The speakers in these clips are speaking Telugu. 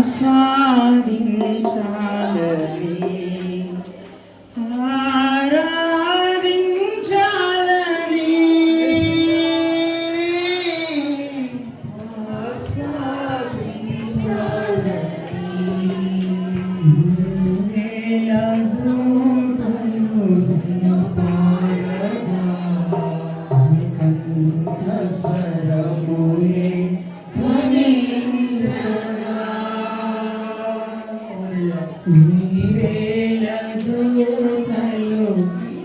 ആസ്വാദിങ്ങ నీవేళ దూతలు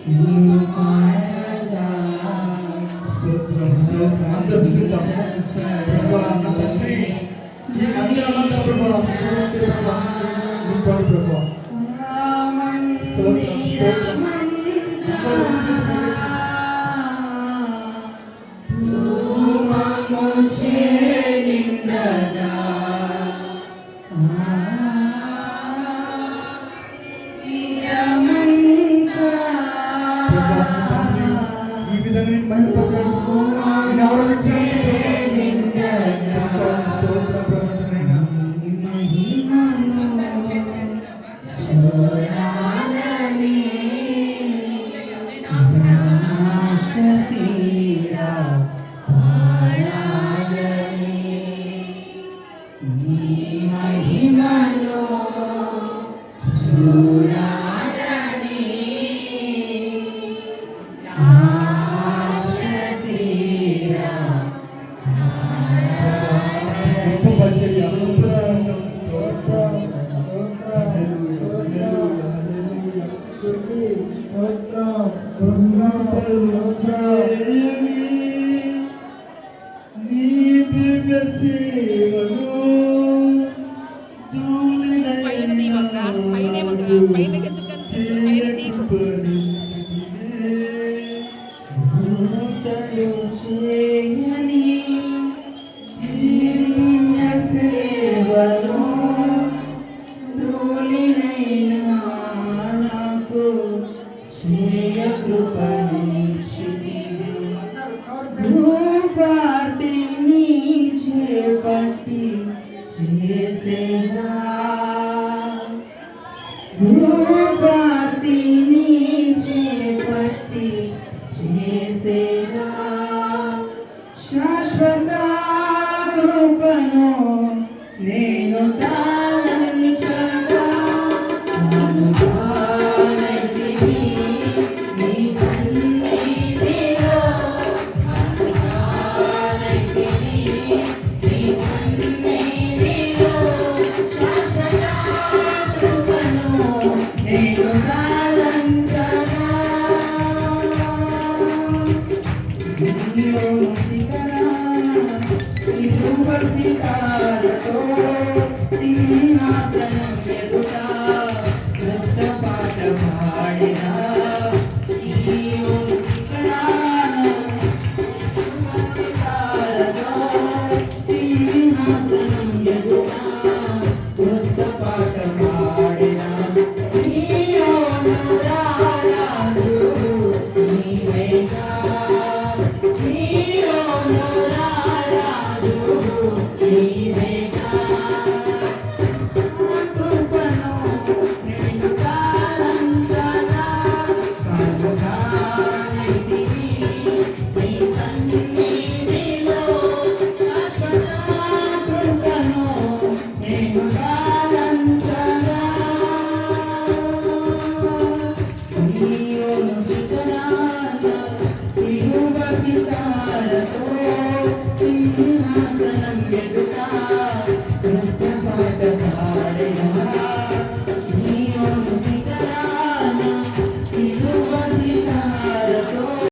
నీవు పాడగా స్తోత్రం స్తోత్రం అంత స్థుతం ప్రభువాన్న తండ్రి ఈ మందిరమంతా ప్రభువా స్తోత్రం ప్రభువా స్తోత్రం స్తోత్రం. Ah. 嗯。ఉపస్థితాలతో Música